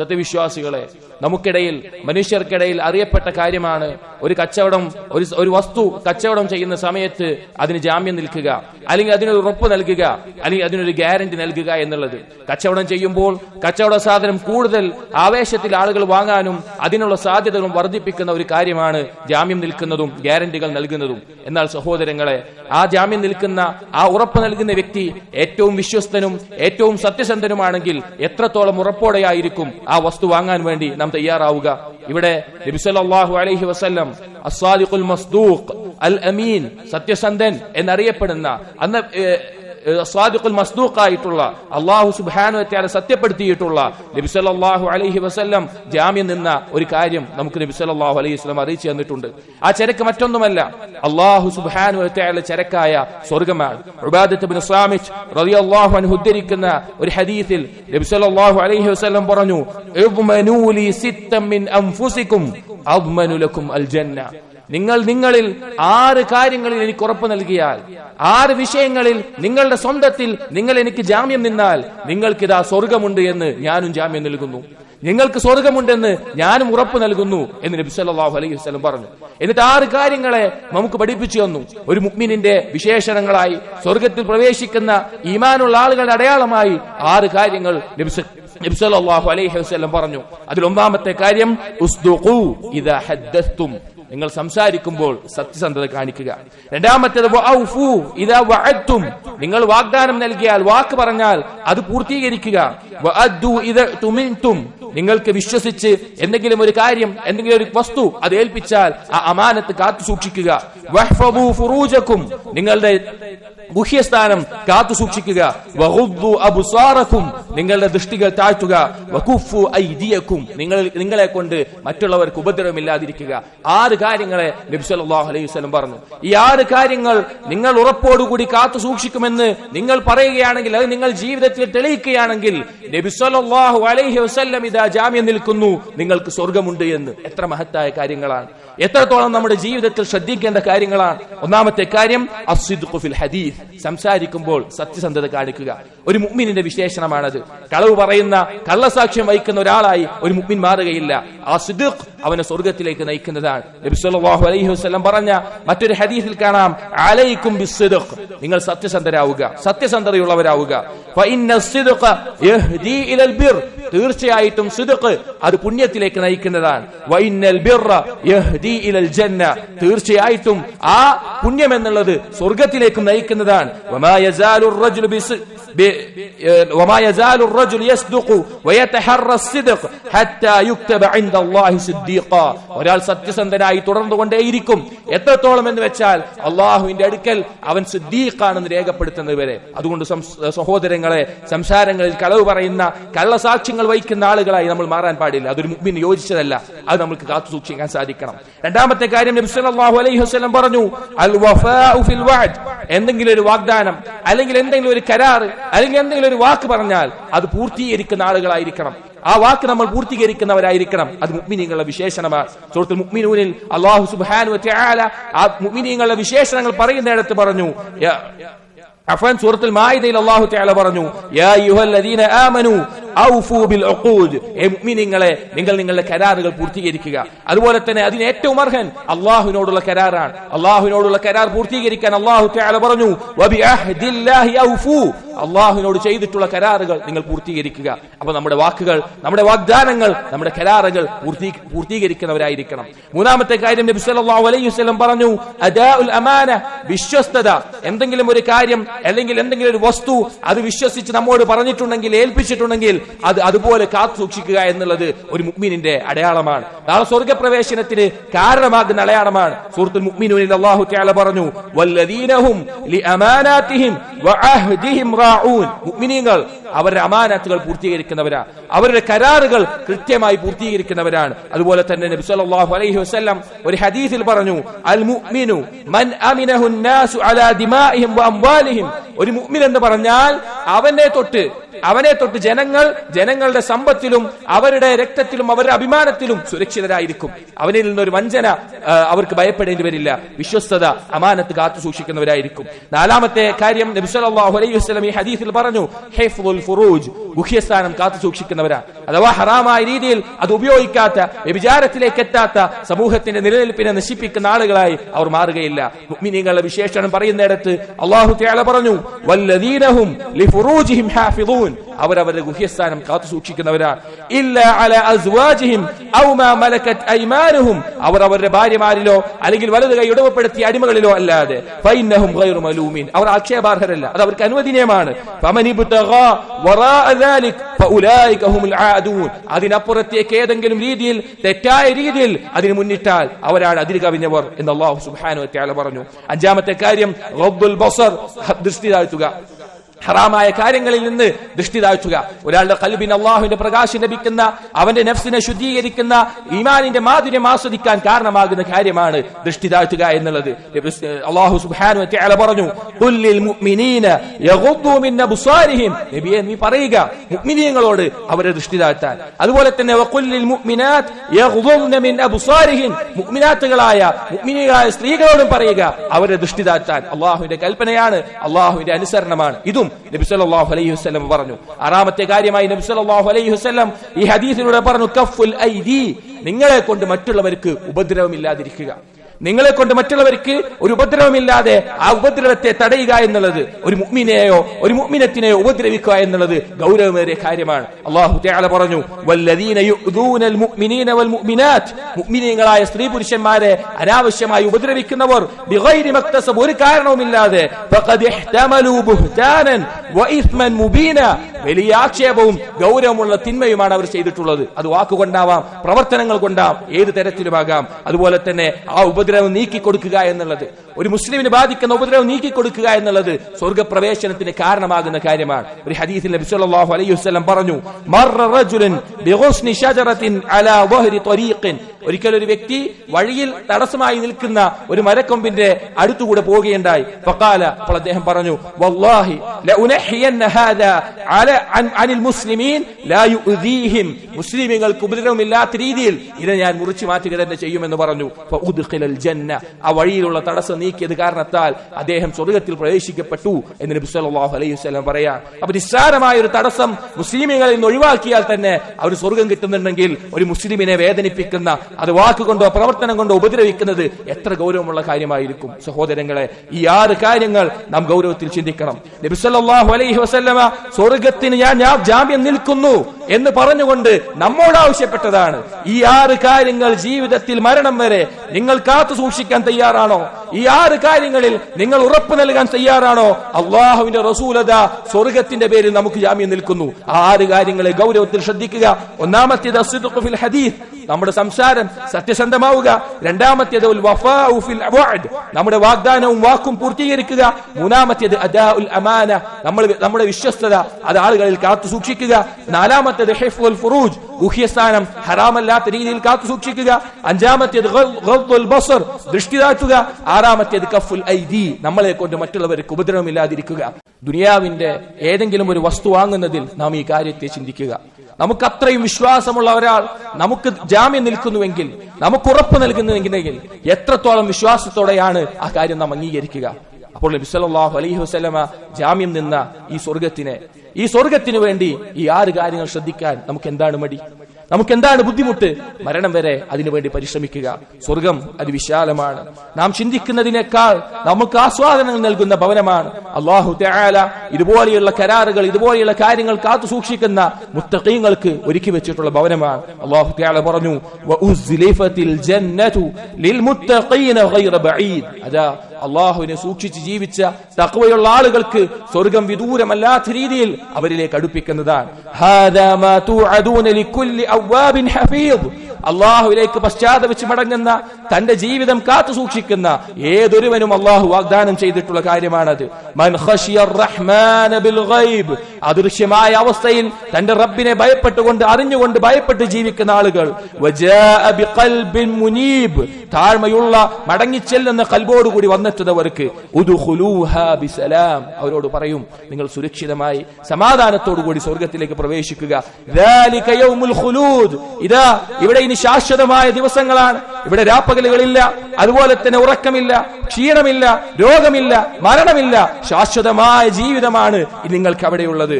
സത്യവിശ്വാസികളെ നമുക്കിടയിൽ മനുഷ്യർക്കിടയിൽ അറിയപ്പെട്ട കാര്യമാണ് ഒരു കച്ചവടം ഒരു ഒരു വസ്തു കച്ചവടം ചെയ്യുന്ന സമയത്ത് അതിന് ജാമ്യം നിൽക്കുക അല്ലെങ്കിൽ അതിനൊരു ഉറപ്പ് നൽകുക അല്ലെങ്കിൽ അതിനൊരു ഗ്യാരണ്ടി നൽകുക എന്നുള്ളത്. കച്ചവടം ചെയ്യുമ്പോൾ കച്ചവട സാധനം കൂടുതൽ ആവേശത്തിൽ ആളുകൾ വാങ്ങാനും അതിനുള്ള സാധ്യതകളും വർദ്ധിപ്പിക്കുന്ന ഒരു കാര്യമാണ് ജാമ്യം നിൽക്കുന്നതും ഗ്യാരണ്ടികൾ നൽകുന്നതും. എന്നാൽ സഹോദരങ്ങളെ ആ ജാമ്യം നിൽക്കുന്ന ആ ഉറപ്പ് നൽകുന്ന വ്യക്തി ഏറ്റവും വിശ്വസ്തനും ഏറ്റവും സത്യസന്ധനുമാണെങ്കിൽ എത്രത്തോളം ഉറപ്പോടെയായിരിക്കും ആ വസ്തു വാങ്ങാൻ വേണ്ടി നാം തയ്യാറാവുക. ഇവിടെ അലൈഹി വസല്ലം അൽ അമീൻ സത്യസന്ധൻ എന്നറിയപ്പെടുന്ന അന്ന് സ്വാദിഖുൽ മസ്ദൂഖായിട്ടുള്ള അള്ളാഹു സുബാനുവറ്റാലെ സത്യപ്പെടുത്തിയിട്ടുള്ള നബിസല്ലാഹു അലൈഹി വസല്ലം ജാമ്യം നിന്ന ഒരു കാര്യം നമുക്ക് നബിസല്ലാഹു അലൈഹി വസ്ലം അറിയിച്ചു തന്നിട്ടുണ്ട്. ആ ചരക്ക് മറ്റൊന്നുമല്ല. അള്ളാഹു സുബാനുവറ്റാലെ ചരക്കായ സ്വർഗമാണ് റളിയല്ലാഹു അൻഹു ഉദ്ധരിക്കുന്ന ഒരു ഹദീസിൽ നബി സല്ലല്ലാഹു അലൈഹി വസ്ലം പറഞ്ഞു സിത്തം മിൻ അൻഫുസികും അദ്മനു ലക്കും അൽ ജന്ന. നിങ്ങൾ നിങ്ങളിൽ ആറ് കാര്യങ്ങളിൽ എനിക്ക് ഉറപ്പ് നൽകിയാൽ ആറ് വിഷയങ്ങളിൽ നിങ്ങളുടെ സ്വന്തത്തിൽ നിങ്ങൾ എനിക്ക് ജാമ്യം നിന്നാൽ നിങ്ങൾക്കിതാ സ്വർഗമുണ്ട് എന്ന് ഞാനും ജാമ്യം നൽകുന്നു. നിങ്ങൾക്ക് സ്വർഗമുണ്ടെന്ന് ഞാനും ഉറപ്പ് നൽകുന്നു എന്ന് നബി സല്ലല്ലാഹു അലൈഹി വസല്ലം പറഞ്ഞു. എന്നിട്ട് ആറ് കാര്യങ്ങളെ നമുക്ക് പഠിപ്പിച്ചു തന്നു. ഒരു മുഅ്മിനിന്റെ വിശേഷണങ്ങളായി സ്വർഗത്തിൽ പ്രവേശിക്കുന്ന ഈമാനുള്ള ആളുകളുടെ അടയാളമായി ആറ് കാര്യങ്ങൾ നബി നബി സല്ലല്ലാഹു അലൈഹി വസല്ലം പറഞ്ഞു. അതിൽ ഒന്നാമത്തെ കാര്യം ഉസ്ദുഖു ഇദാ ഹദ്ദസ്തും നിങ്ങൾ സംസാരിക്കുമ്പോൾ സത്യസന്ധത കാണിക്കുക. രണ്ടാമത്തേത് ഇദാ വഅദ്തും. നിങ്ങൾ വാഗ്ദാനം നൽകിയാൽ വാക്ക് പറഞ്ഞാൽ അത് പൂർത്തീകരിക്കുക. നിങ്ങൾക്ക് വിശ്വസിച്ച് എന്തെങ്കിലും ഒരു കാര്യം എന്തെങ്കിലും ഒരു വസ്തു അത് ഏൽപ്പിച്ചാൽ ആ അമാനത്ത് കാത്തു സൂക്ഷിക്കുക. ഫുറൂജക്കും നിങ്ങളുടെ ഗുഹ്യസ്ഥാനം കാത്തു സൂക്ഷിക്കുക. നിങ്ങളുടെ ദൃഷ്ടികൾ താഴ്ത്തുക. നിങ്ങൾ നിങ്ങളെ കൊണ്ട് മറ്റുള്ളവർക്ക് ഉപദ്രവമില്ലാതിരിക്കുക. ആറ് കാര്യങ്ങളെ നബി സല്ലല്ലാഹു അലൈഹി വസല്ലം പറഞ്ഞു. ഈ ആറ് കാര്യങ്ങൾ നിങ്ങൾ ഉറപ്പോടുകൂടി കാത്തു സൂക്ഷിക്കുമെന്ന് നിങ്ങൾ പറയുകയാണെങ്കിൽ അത് നിങ്ങൾ ജീവിതത്തിൽ തെളിയിക്കുകയാണെങ്കിൽ നബി സല്ലല്ലാഹു അലൈഹി വസല്ലം ഇതാ ജാമ്യം നിൽക്കുന്നു നിങ്ങൾക്ക് സ്വർഗമുണ്ട് എന്ന്. എത്ര മഹത്തായ കാര്യങ്ങളാണ്. എത്രത്തോളം നമ്മുടെ ജീവിതത്തിൽ ശ്രദ്ധിക്കേണ്ട കാര്യങ്ങളാണ്. ഒന്നാമത്തെ കാര്യം ഫിൽ ഹദീസ്. സംസാരിക്കുമ്പോൾ സത്യസന്ധത കാണിക്കുക. ഒരു മുഅ്മിനിന്റെ വിശേഷണമാണത്. കളവ് പറയുന്ന കള്ളസാക്ഷ്യം വഹിക്കുന്ന ഒരാളായി ഒരു മുഅ്മിൻ മാറുകയില്ല. ആ സിദ്ഖ് അവനെ സ്വർഗത്തിലേക്ക് നയിക്കുന്നതാണ്. നബി സല്ലല്ലാഹു അലൈഹി വസല്ലം പറഞ്ഞ മറ്റൊരു ഹദീസിൽ കാണാം അലൈക്കും ബിസ്സിദ്ഖ്. നിങ്ങൾ സത്യസന്ധരാവുക സത്യസന്ധതയുള്ളവരാവുക. ഫഇന്ന സിദ്ഖ ഇലൽ ബിർ. തീർച്ചയായിട്ടും സിദ്ഖ് അത് പുണ്യത്തിലേക്ക് നയിക്കുന്നതാണ്. വഇന്നൽ ബിർറ യഹ്ദി ഇലൽ ജന്ന. തീർച്ചയായിട്ടും ആ പുണ്യം എന്നുള്ളത് സ്വർഗത്തിലേക്ക് നയിക്കുന്നതാണ്. വമാ യസാലു റജുലു ബിസ് وما يزال الرجل يصدق ويتحرى الصدق حتى يكتب عند الله صديقا ഒരാൾ സത്യസന്ധനായി തുടർന്നുകൊണ്ടേയിരിക്കും എത്രത്തോളം എന്ന് വെച്ചാൽ അള്ളാഹുവിന്റെ അടുക്കൽ അവൻ സിദ്ദീഖാണെന്ന് രേഖപ്പെടുത്തുന്നത് വരെ അതുകൊണ്ട് സം- സഹോദരങ്ങളെ സംസാരങ്ങളിൽ കളവ് പറയുന്ന കള്ളസാക്ഷ്യങ്ങൾ വഹിക്കുന്ന ആളുകളായി നമ്മൾ മാറാൻ പാടില്ല അതൊരു മുമ്പിന് യോജിച്ചതല്ല അത് നമുക്ക് കാത്തു സൂക്ഷിക്കാൻ സാധിക്കണം രണ്ടാമത്തെ കാര്യം നബി സല്ലല്ലാഹു അലൈഹി വസല്ലം പറഞ്ഞു അൽ വഫാഉ ഫിൽ വഅദ് എന്തെങ്കിലും ഒരു വാഗ്ദാനം അല്ലെങ്കിൽ എന്തെങ്കിലും ഒരു കരാർ അല്ലെങ്കിൽ എന്തെങ്കിലും ഒരു വാക്ക് പറഞ്ഞാൽ അത് പൂർത്തീകരിക്കുന്ന ആളുകളായിരിക്കണം. ആ വാക്ക് നമ്മൾ പൂർത്തീകരിക്കുന്നവരായിരിക്കണം. അത് മുഅ്മിനീങ്ങളുടെ വിശേഷണമാണ്. സുഹൃത്തു സുബ്ഹാനഹു വ തആല ആ മുഅ്മിനീങ്ങളുടെ വിശേഷണങ്ങൾ പറയുന്നിടത്ത് പറഞ്ഞു അഫൻ സൂറത്തുൽ മായിദയിൽ അള്ളാഹു തആല പറഞ്ഞു യാ യുഹല്ലദീന ആമനു മുഅ്മിനീങ്ങളെ നിങ്ങൾ നിങ്ങളുടെ കരാറുകൾ പൂർത്തീകരിക്കുക. അതുപോലെ തന്നെ അതിന് ഏറ്റവും അർഹൻ അള്ളാഹുവിനോടുള്ള കരാറാണ്. അള്ളാഹുവിനോടുള്ള കരാർ പൂർത്തീകരിക്കാൻ അള്ളാഹു പറഞ്ഞു അള്ളാഹുവിനോട് ചെയ്തിട്ടുള്ള കരാറുകൾ നിങ്ങൾ പൂർത്തീകരിക്കുക. അപ്പൊ നമ്മുടെ വാക്കുകൾ നമ്മുടെ വാഗ്ദാനങ്ങൾ നമ്മുടെ കരാറുകൾ പൂർത്തീ പൂർത്തീകരിക്കുന്നവരായിരിക്കണം. മൂന്നാമത്തെ കാര്യം നബി സല്ലല്ലാഹു അലൈഹി വസല്ലം പറഞ്ഞു അദാഉൽ അമാന വിശ്വസ്തത. എന്തെങ്കിലും ഒരു കാര്യം അല്ലെങ്കിൽ എന്തെങ്കിലും ഒരു വസ്തു അത് വിശ്വസിച്ച് നമ്മോട് പറഞ്ഞിട്ടുണ്ടെങ്കിൽ ഏൽപ്പിച്ചിട്ടുണ്ടെങ്കിൽ അത് അതുപോലെ കാത്തു സൂക്ഷിക്കുക എന്നുള്ളത് ഒരു മുഗ്മിനിന്റെ അടയാളമാണ്. നാളെ സ്വർഗപ്രവേശനത്തിന് കാരണമാകുന്ന അടയാളമാണ്. സൂറത്തുൽ മുഗ്മിനുവിൽ അള്ളാഹു ത്യാല പറഞ്ഞു വല്ലദീനഹും മുഗ്മിനീങ്ങൾ അവരുടെ അമാനാത്തുകൾ പൂർത്തീകരിക്കുന്നവരാ. അവരുടെ കരാറുകൾ കൃത്യമായി പൂർത്തീകരിക്കുന്നവരാണ്. അതുപോലെ തന്നെ നബി സല്ലല്ലാഹു അലൈഹി വസല്ലം ഒരു ഹദീസിൽ പറഞ്ഞു അൽ മുഅ്മിനു മൻ അമിനഹു നാസു അലാ ദിമാഇഹിം വ അംവാലിഹിം. ഒരു മുഅ്മിൻ എന്ന് പറഞ്ഞാൽ അവനെ തൊട്ട് അവനെ തൊട്ട് ജനങ്ങൾ ജനങ്ങളുടെ സമ്പത്തിലും അവരുടെ രക്തത്തിലും അവരുടെ അഭിമാനത്തിലും സുരക്ഷിതരായിരിക്കും. അവനിൽ നിന്നൊരു വഞ്ചന അവർക്ക് ഭയപ്പെടേണ്ടി വരില്ല. വിശ്വസ്തത അമാനത്ത് കാത്തു സൂക്ഷിക്കുന്നവരായിരിക്കും. നാലാമത്തെ കാര്യം അലൈഹി ഈ ഹദീസിൽ പറഞ്ഞു ഫുറൂജ് ഗുഹ്യസ്ഥാനം കാത്തു സൂക്ഷിക്കുന്നവരാ. അഥവാ ഹറാമായ രീതിയിൽ അത് ഉപയോഗിക്കാത്ത വ്യഭിചാരത്തിലേക്ക് എത്താത്ത സമൂഹത്തിന്റെ നിലനിൽപ്പിനെ നശിപ്പിക്കുന്ന ആളുകളായി അവർ മാറുകയില്ല. മുഅ്മിനീങ്ങളുടെ വിശേഷണം പറയുന്നിടത്ത് അള്ളാഹു പറഞ്ഞു വല്ലദീനഹും ലിഫുറൂജിഹിം ഹാഫിദൂൻ. അവരവരുടെ ഗുഹ്യസ്ഥാനം കാത്തു സൂക്ഷിക്കുന്നവരാണ് അവർ അവരുടെ ഭാര്യമാരിലോ അല്ലെങ്കിൽ വലത് കൈ ഉടമപ്പെടുത്തിയ അടിമകളിലോ അല്ലാതെ. ഫൈനഹും ഗൈറു മലൂമീൻ. അവർ ആക്ഷേപാർഹരല്ല. അത് അവർക്ക് അനുവദനീയമാണ്. അതിനപ്പുറത്തേക്ക് ഏതെങ്കിലും രീതിയിൽ തെറ്റായ രീതിയിൽ അതിനു മുന്നിട്ടാൽ അവരാണ് അതിര് കവിഞ്ഞവർ എന്ന് അള്ളാഹു തആല പറഞ്ഞു. അഞ്ചാമത്തെ കാര്യം റബ്ബുൽ ദൃഷ്ടി താഴ്ത്തുക. ഹറാമായ കാര്യങ്ങളിൽ നിന്ന് ദൃഷ്ടി താഴ്ത്തുക. ഒരാളുടെ കൽബിൻ അള്ളാഹുവിന്റെ പ്രകാശം ലഭിക്കുന്ന അവന്റെ നെഫ്സിനെ ശുദ്ധീകരിക്കുന്ന ഈമാനിന്റെ മാധുര്യം ആസ്വദിക്കാൻ കാരണമാകുന്ന കാര്യമാണ് ദൃഷ്ടി താഴ്ത്തുക എന്നുള്ളത്. അള്ളാഹു സുബാനു പറഞ്ഞു നബിയെ നീ പറയുക മുഅ്മിനീങ്ങളോട് അവരെ ദൃഷ്ടി താഴ്ത്താൻ. അതുപോലെ തന്നെ മുഅ്മിനാത്തുകളായ മുഅ്മിനീകളായ സ്ത്രീകളോടും പറയുക അവരെ ദൃഷ്ടി താഴ്ത്താൻ. അള്ളാഹുവിന്റെ കൽപ്പനയാണ് അള്ളാഹുവിന്റെ അനുസരണമാണ്. ഇതും നബി സല്ലല്ലാഹു അലൈഹി വസല്ലം പറഞ്ഞു. ആറാമത്തെ കാര്യമായി നബി സല്ലല്ലാഹു അലൈഹി വസല്ലം ഈ ഹദീസിലൂടെ പറഞ്ഞു കഫുൽ ഐദി. നിങ്ങളെ കൊണ്ട് മറ്റുള്ളവർക്ക് ഉപദ്രവമില്ലാതിരിക്കുക. നിങ്ങളെ കൊണ്ട് മറ്റുള്ളവർക്ക് ഒരു ഉപദ്രവമില്ലാതെ ആ ഉപദ്രവത്തെ തടയുക എന്നുള്ളത് ഒരു മുഗ്മിനെയോ ഒരു മുഗ്മിനത്തിനെയോ ഉപദ്രവിക്കുക എന്നുള്ളത് ഗൗരവമേറിയ കാര്യമാണ്. അള്ളാഹു തആല പറഞ്ഞു മുഅ്മിനീങ്ങളായ സ്ത്രീ പുരുഷന്മാരെ അനാവശ്യമായി ഉപദ്രവിക്കുന്നവർ ഒരു കാരണവുമില്ലാതെ വലിയ ആക്ഷേപവും ഗൗരവമുള്ള തിന്മയുമാണ് അവർ ചെയ്തിട്ടുള്ളത്. അത് വാക്കുകൊണ്ടാവാം പ്രവർത്തനങ്ങൾ കൊണ്ടാവാം ഏത് തരത്തിലുമാകാം. അതുപോലെ തന്നെ ആ ഉപദ്രവം നീക്കിക്കൊടുക്കുക എന്നുള്ളത്. ഒരു മുസ്ലിമിന് ബാധിക്കുന്ന ഉപദ്രവം നീക്കിക്കൊടുക്കുക എന്നുള്ളത് സ്വർഗപ്രവേശനത്തിന് കാരണമാകുന്ന കാര്യമാണ്. ഒരു ഹദീസിൽ നബി സല്ലല്ലാഹു അലൈഹി വസല്ലം പറഞ്ഞു മർറ റജുലൻ ഷജറത്തിൻ അലാ ഒരിക്കൽ ഒരു വ്യക്തി വഴിയിൽ തടസ്സമായി നിൽക്കുന്ന ഒരു മരക്കൊമ്പിന്റെ അടുത്തുകൂടെ പോവുകയുണ്ടായി. ഫഖാല അപ്പോൾ അദ്ദേഹം പറഞ്ഞു വല്ലാഹി ലഉനഹിയന്ന അനിൽ മുസ്ലിമീൻ മുസ്ലിമീങ്ങൾക്ക് ഉപദ്രവമില്ലാത്ത രീതിയിൽ ഇതിനെ ഞാൻ മുറിച്ചു മാറ്റുക തന്നെ ചെയ്യുമെന്ന് പറഞ്ഞു. ജന്ന. ആ വഴിയിലുള്ള തടസ്സം നീക്കിയത് കാരണത്താൽ അദ്ദേഹം സ്വർഗത്തിൽ പ്രവേശിക്കപ്പെട്ടു എന്ന് നബി സല്ലല്ലാഹു അലൈഹി വസല്ലം പറയാ. അപ്പൊ നിസ്സാരമായ ഒരു തടസ്സം മുസ്ലിമുകളിൽ നിന്ന് ഒഴിവാക്കിയാൽ തന്നെ അവർ സ്വർഗം കിട്ടുന്നുണ്ടെങ്കിൽ ഒരു മുസ്ലിമിനെ വേദനിപ്പിക്കുന്ന അത് വാക്കുകൊണ്ടോ പ്രവർത്തനം കൊണ്ടോ ഉപദ്രവിക്കുന്നത് എത്ര ഗൗരവമുള്ള കാര്യമായിരിക്കും. സഹോദരങ്ങളെ ഈ ആറ് കാര്യങ്ങൾ നാം ഗൗരവത്തിൽ ചിന്തിക്കണം. നബി സല്ലല്ലാഹു അലൈഹി വസല്ലമ സ്വർഗത്തിന് ഞാൻ ഞാൻ ജാമ്യം നിൽക്കുന്നു എന്ന് പറഞ്ഞുകൊണ്ട് നമ്മോട് ആവശ്യപ്പെട്ടതാണ്. ഈ ആറ് കാര്യങ്ങൾ ജീവിതത്തിൽ മരണം വരെ നിങ്ങൾ കാത്തു സൂക്ഷിക്കാൻ തയ്യാറാണോ? ഈ ആറ് കാര്യങ്ങളിൽ നിങ്ങൾ ഉറപ്പ് നൽകാൻ തയ്യാറാണോ? അള്ളാഹുവിന്റെ റസൂലത സ്വർഗത്തിന്റെ പേരിൽ നമുക്ക് ജാമ്യം നിൽക്കുന്നു. ആ ആറ് കാര്യങ്ങളെ ഗൗരവത്തിൽ ശ്രദ്ധിക്കുക. ഒന്നാമത്തേത് നമ്മുടെ സംസാരം സത്യസന്ധമാവുക. രണ്ടാമത്തേത് നമ്മുടെ വാഗ്ദാനവും വാക്കും പൂർത്തീകരിക്കുക. മൂന്നാമത്തേത് അദാ ഉൽ അമാന. നമ്മൾ നമ്മുടെ വിശ്വസ്തത അത് ആളുകളിൽ കാത്തു സൂക്ഷിക്കുക. നാലാമത്തേത് ഹിഫ്ദുൽ ഫുറൂജ്. ഗുഹ്യസ്ഥാനം ഹറാമല്ലാത്ത രീതിയിൽ കാത്തു സൂക്ഷിക്കുക. അഞ്ചാമത്തേത് ബസർ. ദൃഷ്ടി താഴ്ത്തുക. ആറാമത്തേത് കഫുൽ ഐദി. നമ്മളെ കൊണ്ട് മറ്റുള്ളവർക്ക് ഉപദ്രവമില്ലാതിരിക്കുക. ദുനിയാവിന്റെ ഏതെങ്കിലും ഒരു വസ്തു വാങ്ങുന്നതിൽ നാം ഈ കാര്യത്തെ ചിന്തിക്കുക. നമുക്ക് അത്രയും വിശ്വാസമുള്ള ഒരാൾ നമുക്ക് ജാമ്യം നിൽക്കുന്നുവെങ്കിൽ നമുക്ക് ഉറപ്പ് നൽകുന്നുവെങ്കിൽ എത്രത്തോളം വിശ്വാസത്തോടെയാണ് ആ കാര്യം നാം അംഗീകരിക്കുക? അപ്പോൾ നബി സല്ലല്ലാഹു അലൈഹി വസല്ലമ ജാമ്യം നിന്ന ഈ സ്വർഗത്തിനെ ഈ സ്വർഗത്തിനു വേണ്ടി ഈ ആറ് കാര്യങ്ങൾ ശ്രദ്ധിക്കാൻ നമുക്ക് എന്താണ് മടി? നമുക്ക് എന്താണ് ബുദ്ധിമുട്ട്? മരണം വരെ അതിനുവേണ്ടി പരിശ്രമിക്കുക. സ്വർഗം അത് വിശാലമാണ് നാം ചിന്തിക്കുന്നതിനേക്കാൾ നമുക്ക് ആസ്വാദനങ്ങൾ നൽകുന്ന ഭവനമാണ്. അള്ളാഹു തആല ഇതുപോലെയുള്ള കരാറുകൾ ഇതുപോലെയുള്ള കാര്യങ്ങൾ കാത്തു സൂക്ഷിക്കുന്ന മുത്തഖീങ്ങൾക്ക് ഒരുക്കി വെച്ചിട്ടുള്ള ഭവനമാണ്. അള്ളാഹു തആല പറഞ്ഞു അതാ അള്ളാഹുവിനെ സൂക്ഷിച്ച് ജീവിച്ച തഖ്വയുള്ള ആളുകൾക്ക് സ്വർഗം വിദൂരമല്ലാത്ത രീതിയിൽ അവരിലേക്ക് അടുപ്പിക്കുന്നതാണ്. അള്ളാഹുവിലേക്ക് പശ്ചാത്തപിച്ച് മടങ്ങുന്ന തന്റെ ജീവിതം കാത്തു സൂക്ഷിക്കുന്ന ഏതൊരുവനും അള്ളാഹു വാഗ്ദാനം ചെയ്തിട്ടുള്ള കാര്യമാണത്. അദൃശ്യമായ അവസ്ഥയിൽ തന്റെ റബ്ബിനെ ഭയപ്പെട്ടുകൊണ്ട് അറിഞ്ഞുകൊണ്ട് ഭയപ്പെട്ട് ജീവിക്കുന്ന ആളുകൾ. താഴ്മയുള്ള മടങ്ങിച്ചെല്ലുന്ന കൽബോടുകൂടി വന്നെത്തുന്നവർക്ക് അവരോട് പറയും നിങ്ങൾ സുരക്ഷിതമായി സമാധാനത്തോടു കൂടി സ്വർഗത്തിലേക്ക് പ്രവേശിക്കുക ഇതാ ഇവിടെ ഇനി ശാശ്വതമായ ദിവസങ്ങളാണ്. ഇവിടെ രാപ്പകലുകളില്ല അതുപോലെ തന്നെ ഉറക്കമില്ല ക്ഷീണമില്ല രോഗമില്ല മരണമില്ല. ശാശ്വതമായ ജീവിതമാണ് നിങ്ങൾക്ക് അവിടെയുള്ളത്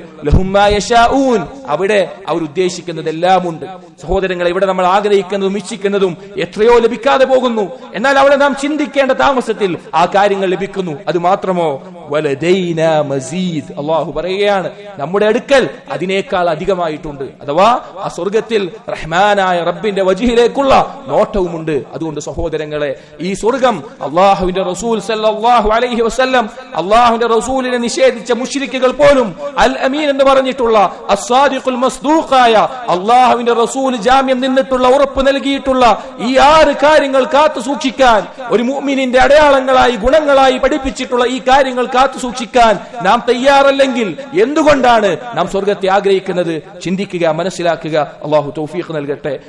അവിടെ അവർ ഉദ്ദേശിക്കുന്നതെല്ലാം ഉണ്ട് സഹോദരങ്ങളെ ഇവിടെ നമ്മൾ ആഗ്രഹിക്കുന്നതും ഇച്ഛിക്കുന്നതും എത്രയോ ലഭിക്കാതെ പോകുന്നു. എന്നാൽ അവിടെ നാം ചിന്തിക്കേണ്ട താമസത്തിൽ ആ കാര്യങ്ങൾ ലഭിക്കുന്നു. അത് മാത്രമോ? മസീദ്. അള്ളാഹു പറയുകയാണ് നമ്മുടെ അടുക്കൽ അതിനേക്കാൾ അധികമായിട്ടുണ്ട്. അഥവാ ആ സ്വർഗത്തിൽ റഹ്മാനായ റബ്ബിന്റെ വജിഹിലേക്കുള്ള നോട്ടവുമുണ്ട്. അതുകൊണ്ട് സഹോദരങ്ങളെ ഈ സ്വർഗം അള്ളാഹുവിന്റെ റസൂൽ സല്ലല്ലാഹു അലൈഹി വസല്ലം അള്ളാഹുവിന്റെ റസൂലിനെ നിഷേധിച്ച മുശ്രിക്കുകൾ പോലും അൽ അമീൻ എന്ന് പറഞ്ഞിട്ടുള്ള അസ്വാദിഖുൽ മസ്ദൂഖായ അള്ളാഹുവിന്റെ റസൂൽ ജാമ്യം നിന്നിട്ടുള്ള ഉറപ്പ് നൽകിയിട്ടുള്ള ഈ ആറ് കാര്യങ്ങൾ കാത്തു സൂക്ഷിക്കാൻ ഒരു മുഅ്മിനിന്റെ അടയാളങ്ങളായി ഗുണങ്ങളായി പഠിപ്പിച്ചിട്ടുള്ള ഈ കാര്യങ്ങൾ കാത്തു സൂക്ഷിക്കാൻ നാം തയ്യാറല്ലെങ്കിൽ എന്തുകൊണ്ടാണ് നാം സ്വർഗത്തെ ആഗ്രഹിക്കുന്നത്? ചിന്തിക്കുക മനസ്സിലാക്കുക. അള്ളാഹു തൗഫീഖ് നൽകട്ടെ.